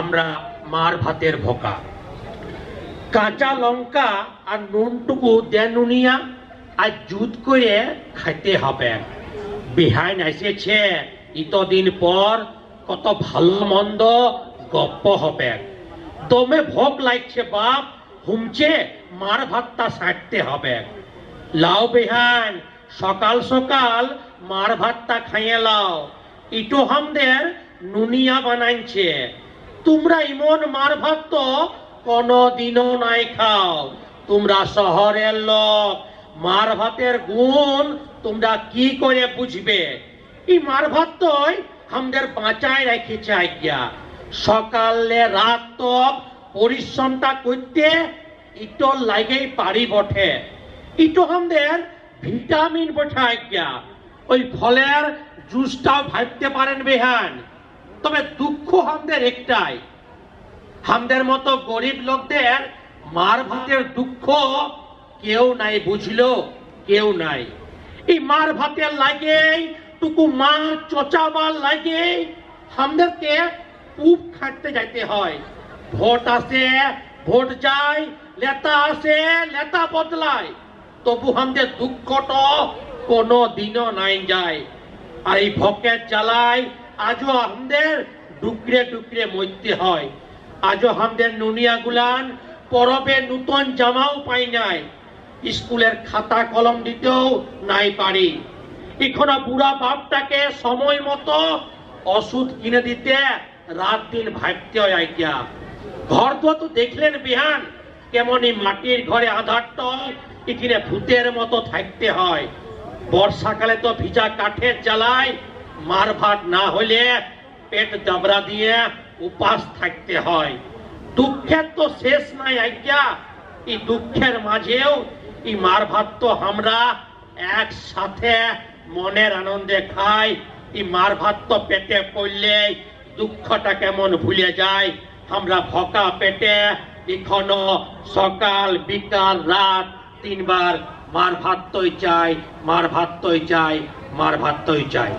আমরা মার ভাতের ভোকা। কাঁচা লঙ্কা আর নুনটুকু দেনুনিয়া আর জুত করে খাইতে হবে। বিহাইন এসেছে ইতদিন পর কত ভালো মন্দ গপ্প হবে। দমে ভোগ লাগছে বাপ, হুমছে মার ভাতটা সাঁটতে হবে। লাও বিহান সকাল সকাল মার ভাতটা খাইয়ে লাও। ইটো হামদের নুনিয়া বানাইছে। তোমরা ইমন মার ভাত তো কোনদিনও নাই খাও। তোমরা শহরের লোক, মার ভাতের গুণ তোমরা কি করে বুঝবে? এই মার ভাত তোই আমাদের বাঁচায় রেখেছে আজ্ঞা। সকালে রাত তক পরিশ্রমটা করতে ইটো লাগেই পারি বটে। ইটো আমাদের ভিটামিন বটে আজ্ঞা। ওই ফলের জুসটাও ভাবতে পারেন বেহান। তবে দুঃখ হামদের একটাই। হামদের মতো গরিব লোকদের মার ভাতের দুঃখ কেউ নাই বুঝলো, কেউ নাই। এই মার ভাতের লাগে টুকু মা চচাবার লাগে হামদেরকে পুপ খাটতে যাইতে হয়। ভোট আসে, ভোট যায় লেতা আসে লেতা বদলায়। তবু আমাদের দুঃখটা কোনো দিনও নাই যায়। আর এই ভকের জ্বালায় আজও আমাদের ডুকরে ডুকরে মরতে হয়। আজও আমাদের নুনিয়া গুলান পরবে নূতন জামাও পাই নাই। স্কুলের খাতা কলম দিতেও নাই পারি। এখনও বুড়া বাপটাকে সময় মতো ওষুধ কিনে দিতে রাত দিন ভাবতে হয় আইয়া ঘর তো দেখলেন বিহান, কেমনই মাটির ঘরে আধার এখানে ভূতের মতো থাকতে হয়। বর্ষাকালে তো ভিজা কাঠের জ্বালায় মার ভাত না হলে পেট দাবরা দিয়ে উপাস থাকতে হয়। দুঃখের তো শেষ নাই আজ্ঞা। এই দুঃখের মাঝেও এই মারভাত তো আমরা একসাথে মনের আনন্দে খাই। এই মারভাত তো পেটে পড়লে দুঃখটা কেমন ভুলে যায়। আমরা ভকা পেটে এখনও সকাল, বিকাল, রাত তিনবার মার ভাত তৈ চাই মার ভাত তৈ চাই মার ভাত তৈ চাই।